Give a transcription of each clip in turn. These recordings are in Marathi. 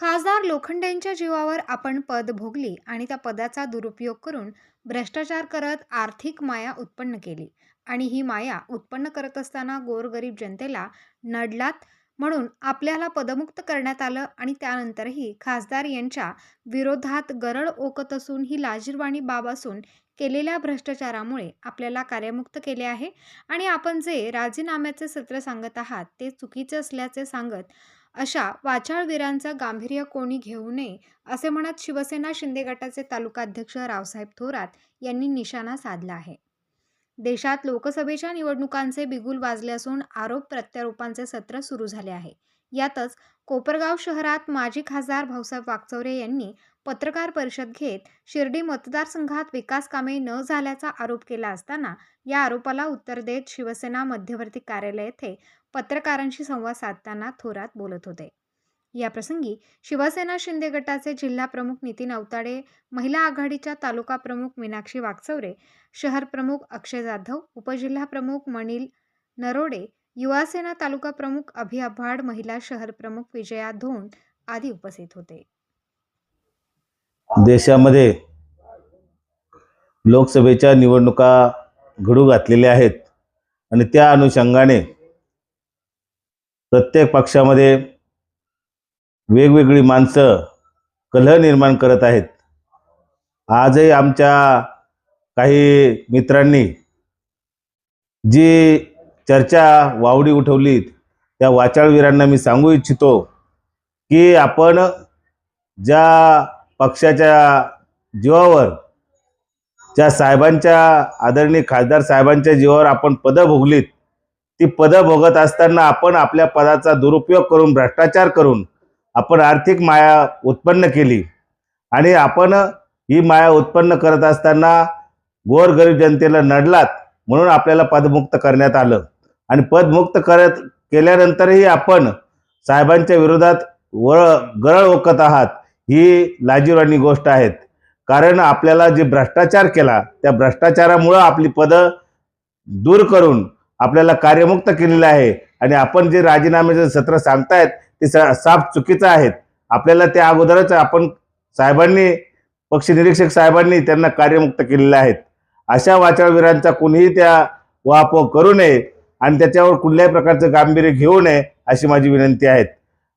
खासदार लोखंडेंच्या जीवावर आपण पद भोगली आणि त्या पदाचा दुरुपयोग करून भ्रष्टाचार करत आर्थिक माया उत्पन्न केली. आणि ही माया उत्पन्न करत असताना गोरगरीब जनतेला नडलात म्हणून आपल्याला पदमुक्त करण्यात आलं आणि त्यानंतरही खासदार यांच्या विरोधात गरळ ओकत असून ही लाजीरवाणी बाब असून केलेल्या भ्रष्टाचारामुळे आपल्याला कार्यमुक्त केले आहे. आणि आपण जे राजीनाम्याचे सत्र सांगत आहात ते चुकीचे असल्याचे सांगत अशा वाचाळवीरांचं गांभीर्य कोणी घेऊ नये असे म्हणत शिवसेना शिंदे गटाचे तालुकाध्यक्ष रावसाहेब थोरात यांनी निशाणा साधला आहे. देशात लोकसभेच्या निवडणुकांचे बिगुल वाजले असून आरोप प्रत्यारोपांचे सत्र सुरू झाले आहे. यातच कोपरगाव शहरात माजी खासदार भाऊसाहेब वागचौरे यांनी पत्रकार परिषद घेत शिर्डी मतदारसंघात विकास कामे न झाल्याचा आरोप केला असताना या आरोपाला उत्तर देत शिवसेना मध्यवर्ती कार्यालय येथे पत्रकारांशी संवाद साधताना थोरात बोलत होते. याप्रसंगी शिवसेना शिंदे गटाचे जिल्हा प्रमुख नितीन अवताडे महिला आघाडीच्या तालुका प्रमुख मीनाक्षी वागचौरे शहर प्रमुख अक्षय जाधव उपजिल्हा प्रमुख मनील नरोडे युवासेना तालुका प्रमुख अभियाभाड महिला शहर प्रमुख विजया धोंड आदी उपस्थित होते. देशामध्ये लोकसभेच्या निवडणुका घडू घातलेल्या आहेत आणि त्या अनुषंगाने प्रत्येक पक्षामध्ये वेगवेगळी माणसं कलह निर्माण करत आहेत. आजही आमच्या काही मित्रांनी जी चर्चा वावडी उठवलीत. त्या वाचाळवीरांना मी सांगू इच्छितो की आपण ज्या पक्षाच्या जीवावर ज्या साहेबांच्या आदरणीय खासदार साहेबांच्या जीवावर आपण पदं भोगलीत ती पदं भोगत असताना आपण आपल्या पदाचा दुरुपयोग करून भ्रष्टाचार करून आपण आर्थिक माया उत्पन्न केली आणि आपण ही माया उत्पन्न करत असताना गोरगरीब जनतेला नडलात म्हणून आपल्याला पदमुक्त करण्यात आलं. आणि पदमुक्त करत केल्यानंतरही आपण साहेबांच्या विरोधात वळ गरळ ओकत आहात ही लाजीवानी गोष्ट आहेत. कारण आपल्याला जे भ्रष्टाचार केला त्या भ्रष्टाचारामुळं आपली पदं दूर करून आपल्याला कार्यमुक्त केलेलं आहे. आणि आपण जे राजीनाम्याचं सत्र सांगतायत ते साफ चुकीचं आहेत. आपल्याला त्या अगोदरच आपण साहेबांनी पक्षनिरीक्षक साहेबांनी त्यांना कार्यमुक्त केलेले आहेत. अशा वाचाळवीरांचा कुणीही त्या वापर करू नये. आणि त्याच्यावर कुठल्याही प्रकारचं गांभीर्य घेऊ नये अशी माझी विनंती आहे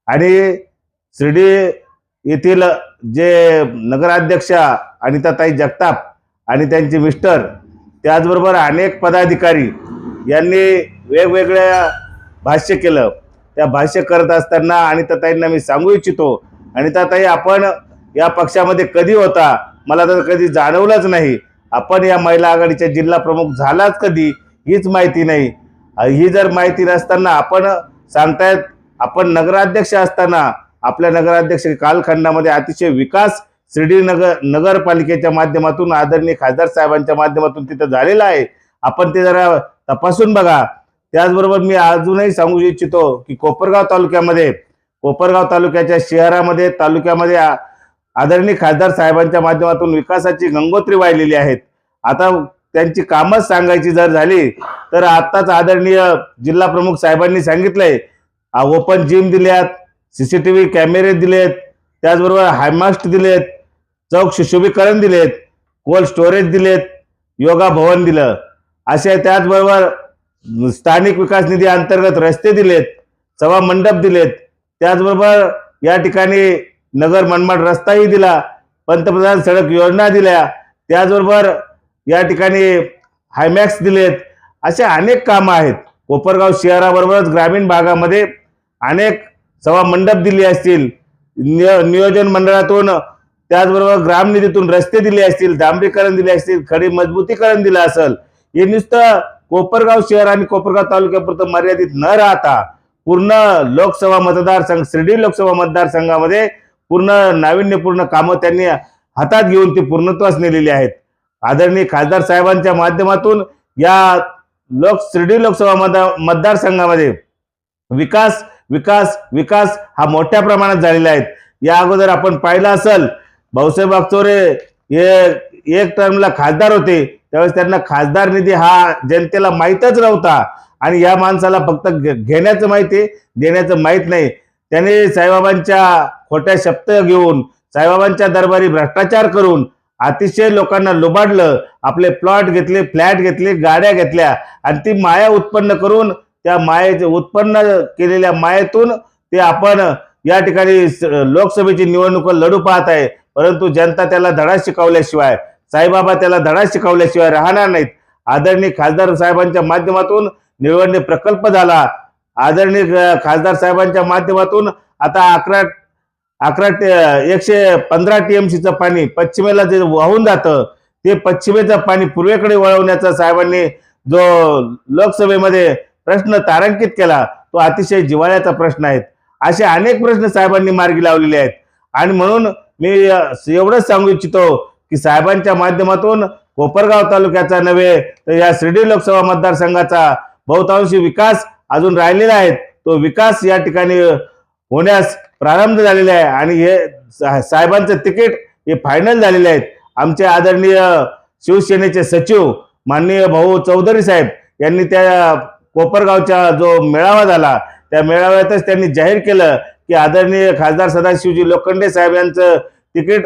आणि शिर्डी येथील जे नगराध्यक्षा अनिताताई जगताप आणि त्यांचे मिस्टर त्याचबरोबर अनेक पदाधिकारी यांनी वेगवेगळ्या भाष्य केलं. त्या भाष्य करत असताना अनिताताईंना मी सांगू इच्छितो अनिताताई आपण या पक्षामध्ये कधी होता? मला तर कधी जाणवलंच नाही. आपण या महिला आघाडीच्या जिल्हा प्रमुख झालाच कधी? हीच माहिती नाही. ही जर माहिती नसताना आपण सांगतायत आपण नगराध्यक्ष असताना आपल्या नगराध्यक्ष कालखंडामध्ये अतिशय विकास शिर्डी नगर नगरपालिकेच्या माध्यमातून आदरणीय खासदार साहेबांच्या माध्यमातून तिथं झालेला आहे. आपण ते जरा तपासून बघा. त्याचबरोबर मी अजूनही सांगू इच्छितो की कोपरगाव तालुक्यामध्ये कोपरगाव तालुक्याच्या शहरामध्ये तालुक्यामध्ये आ- आदरणीय खासदार साहेबांच्या माध्यमातून विकासाची गंगोत्री वाहिलेली आहेत. आता त्यांची कामच सांगायची जर झाली तर आत्ताच आदरणीय जिल्हा प्रमुख साहेबांनी सांगितलंय ओपन जिम दिल्यात सीसीटीव्ही कॅमेरे दिलेत त्याचबरोबर हायमास्ट दिलेत चौक सुशोभीकरण दिलेत कोल्ड स्टोरेज दिलेत योगा भवन दिलं. असे त्याचबरोबर स्थानिक विकास निधी अंतर्गत रस्ते दिलेत सभा मंडप दिलेत त्याचबरोबर या ठिकाणी नगर मनमाड रस्ताही दिला पंतप्रधान सडक योजना दिल्या त्याचबरोबर या ठिकाणी हायमॅक्स दिलेत. असे अनेक कामं आहेत. कोपरगाव शहराबरोबरच ग्रामीण भागामध्ये अनेक सभा मंडप दिले असतील. नियो नियोजन मंडळातून त्याचबरोबर ग्रामनिधीतून रस्ते दिले असतील डांबरीकरण दिले असतील खडी मजबूतीकरण दिलं असेल. हे नुसतं कोपरगाव शहर आणि कोपरगाव तालुक्यापुरतं मर्यादित न राहता पूर्ण लोकसभा मतदारसंघ शिर्डी लोकसभा मतदारसंघामध्ये पूर्ण नाविन्यपूर्ण कामं त्यांनी हातात घेऊन ती पूर्णत्वास नेलेली आहेत. आदरणीय खासदार साहेबांच्या माध्यमातून या लोक शिर्डी लोकसभा मतदार मतदारसंघामध्ये विकास विकास विकास हा मोठ्या प्रमाणात झालेला आहे. या अगोदर आपण पाहिलं असेल भाऊसाहेब वागचोरे हे एक टर्मला खासदार होते. त्यावेळेस त्यांना खासदार निधी हा जनतेला माहीतच नव्हता. आणि या माणसाला फक्त घे- घेण्याचं माहिती देण्याचं माहीत नाही. त्याने साईबाबांच्या खोट्या शब्द घेऊन साईबाबांच्या दरबारी भ्रष्टाचार करून अतिशय लोकांना लुबाडलं आपले प्लॉट घेतले फ्लॅट घेतले गाड्या घेतल्या आणि ती माया उत्पन्न करून त्या मायेचे उत्पन्न केलेल्या मायेतून ते आपण या ठिकाणी स- लोकसभेची निवडणूक लढू पाहत आहे. परंतु जनता त्याला धडा शिकवल्याशिवाय साईबाबा त्याला धडा शिकवल्याशिवाय राहणार नाहीत. आदरणीय खासदार साहेबांच्या माध्यमातून निवडणे प्रकल्प झाला. आदरणीय खासदार साहेबांच्या माध्यमातून आता अकरा अकरा टे- एकशे पंधरा टीएमसीचं पाणी पश्चिमेला जे वाहून जातं ते पश्चिमेचं पाणी पूर्वेकडे वळवण्याचा साहेबांनी जो लोकसभेमध्ये प्रश्न तारांकित केला तो अतिशय जिव्हाळ्याचा प्रश्न आहे असे अनेक प्रश्न साहेबांनी मार्गी लावलेले आहेत. आणि म्हणून मी एवढंच सांगू इच्छितो की साहेबांच्या माध्यमातून कोपरगाव तालुक्याचा नव्हे तर या शिर्डी लोकसभा मतदारसंघाचा बहुतांशी विकास अजून राहिलेला आहे. तो विकास या ठिकाणी होण्यास प्रारंभ झालेला आहे. आणि हे सा- साहेबांचं तिकीट हे फायनल झालेले आहेत आमचे आदरणीय शिवसेनेचे सचिव माननीय भाऊ चौधरी साहेब यांनी त्या कोपरगावचा जो मेळावा झाला त्या मेळाव्यातच त्यांनी जाहीर केलं की आदरणीय खासदार सदाशिवजी लोखंडे साहेब यांचं तिकीट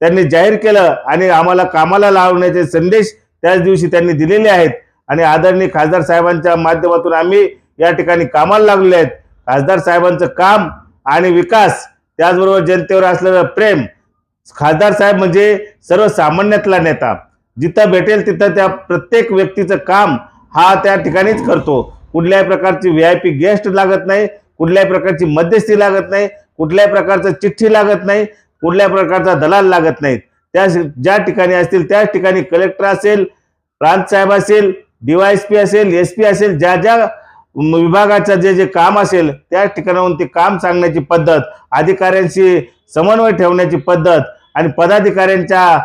त्यांनी जाहीर केलं आणि आम्हाला कामाला लावण्याचे संदेश त्याच दिवशी त्यांनी दिलेले आहेत. आणि आदरणीय खासदार साहेबांच्या माध्यमातून आम्ही या ठिकाणी कामाला लागलेले आहेत. खासदार साहेबांचं काम आणि विकास त्याचबरोबर जनतेवर असलेलं प्रेम खासदार साहेब म्हणजे सर्वसामान्यातला नेता. जिथं भेटेल तिथं त्या प्रत्येक व्यक्तीचं काम हा त्या ठिकाणीच करतो. कुठल्याही प्रकारची व्ही आय पी गेस्ट लागत नाही कुठल्याही प्रकारची मध्यस्थी लागत नाही कुठल्याही प्रकारचं चिठ्ठी लागत नाही कुठल्याही प्रकारचा दलाल लागत नाहीत त्या ज्या ठिकाणी असतील त्याच ठिकाणी कलेक्टर असेल प्रांत साहेब असेल डीवायएसपी असेल एस पी असेल ज्या ज्या विभागाचं जे जे काम असेल त्या ठिकाणाहून ते काम सांगण्याची पद्धत अधिकाऱ्यांशी समन्वय ठेवण्याची पद्धत आणि पदाधिकाऱ्यांच्या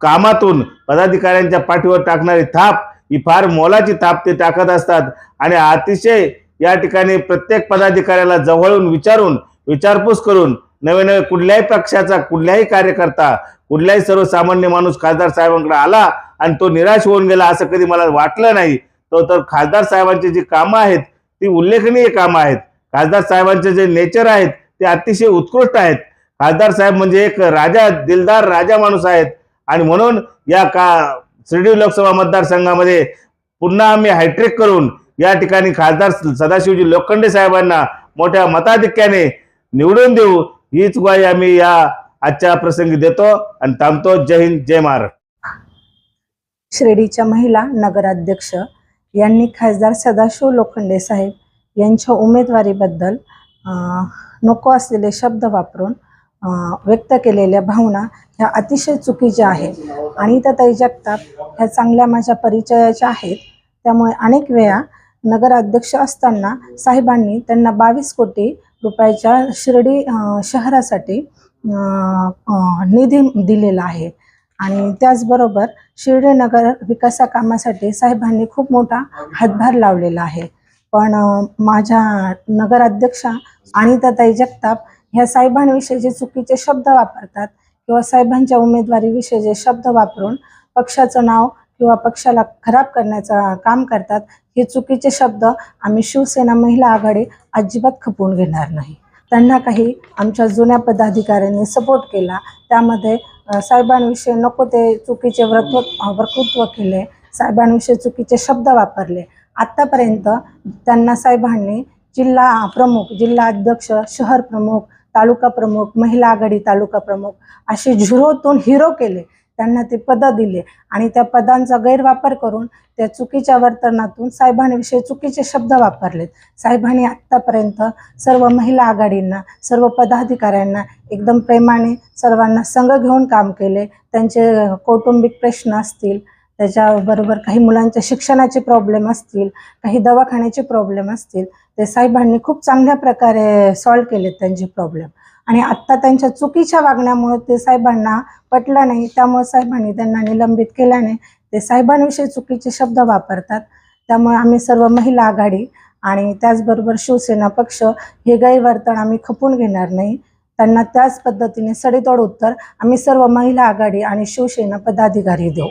कामातून पदाधिकाऱ्यांच्या पाठीवर टाकणारी थाप ही फार मोलाची थाप ते टाकत असतात. आणि अतिशय या ठिकाणी प्रत्येक पदाधिकाऱ्याला जवळून विचारून विचारपूस करून नवे नवे कुठल्याही पक्षाचा कुठल्याही कार्यकर्ता कुठल्याही सर्वसामान्य माणूस खासदार साहेबांकडे आला आणि तो निराश होऊन गेला असं कधी मला वाटलं नाही. तो तर खासदार साहेबांची जी कामं आहेत ती उल्लेखनीय कामं आहेत. खासदार साहेबांचे जे नेचर आहेत ते अतिशय उत्कृष्ट आहेत. खासदार साहेब म्हणजे एक राजा दिलदार राजा माणूस आहेत. आणि म्हणून या का शिर्डी लोकसभा मतदारसंघामध्ये पुन्हा आम्ही हायट्रिक करून या ठिकाणी खासदार सदाशिवजी लोखंडे साहेबांना मोठ्या मताधिक्याने निवडून देऊ हीच ग्वाही आम्ही या आजच्या प्रसंगी देतो आणि थांबतो. जय हिंद जय महाराष्ट्र. शिर्डीच्या महिला नगराध्यक्ष यांनी खासदार सदाशिव लोखंडे साहेब यांच्या उमेदवारीबद्दल नको असलेले शब्द वापरून व्यक्त केलेल्या भावना ह्या अतिशय चुकीच्या आहेत. आणि त्या ताई जगताप ह्या चांगल्या माझ्या परिचयाच्या आहेत. त्यामुळे अनेक वेळा नगराध्यक्ष असताना साहेबांनी त्यांना बावीस कोटी रुपयाच्या शिर्डी शहरासाठी निधी दिलेला आहे. आणि त्याचबरोबर शिर्डी नगर विकासा कामासाठी साहेबांनी खूप मोठा हातभार लावलेला आहे. पण माझ्या नगराध्यक्षा अनिताताई जगताप ह्या साहेबांविषयी जे चुकीचे शब्द वापरतात किंवा साहेबांच्या उमेदवारीविषयी जे शब्द वापरून पक्षाचं नाव किंवा पक्षाला खराब करण्याचं काम करतात हे चुकीचे शब्द आम्ही शिवसेना महिला आघाडी अजिबात खपवून घेणार नाही. त्यांना काही आमच्या जुन्या पदाधिकाऱ्यांनी सपोर्ट केला. त्यामध्ये साहेबांविषयी नको ते चुकीचे व्रत्व वक्तृत्व केले. साहेबांविषयी चुकीचे शब्द वापरले. आत्तापर्यंत त्यांना साहेबांनी जिल्हा प्रमुख जिल्हा अध्यक्ष शहर प्रमुख तालुका प्रमुख महिला आघाडी तालुका प्रमुख असे झिरोतून हिरो केले. त्यांना ते पदं दिले. आणि त्या पदांचा गैरवापर करून त्या चुकीच्या वर्तनातून साहेबांविषयी चुकीचे शब्द वापरलेत. साहेबांनी आत्तापर्यंत सर्व महिला आघाडींना सर्व पदाधिकाऱ्यांना एकदम प्रेमाने सर्वांना संघ घेऊन काम केले. त्यांचे कौटुंबिक प्रश्न असतील त्याच्याबरोबर काही मुलांच्या शिक्षणाचे प्रॉब्लेम असतील काही दवाखान्याचे प्रॉब्लेम असतील ते साहेबांनी खूप चांगल्या प्रकारे सॉल्व केलेत त्यांचे प्रॉब्लेम आणि आत्ता त्यांच्या चुकीच्या वागण्यामुळे ते साहेबांना पटलं नाही. त्यामुळे साहेबांनी त्यांना निलंबित केल्याने ते साहेबांविषयी चुकीचे शब्द वापरतात. त्यामुळे आम्ही सर्व महिला आघाडी आणि त्याचबरोबर शिवसेना पक्ष हे गैरवर्तन आम्ही खपून घेणार नाही. त्यांना त्याच पद्धतीने सडेतोड उत्तर आम्ही सर्व महिला आघाडी आणि शिवसेना पदाधिकारी देऊ.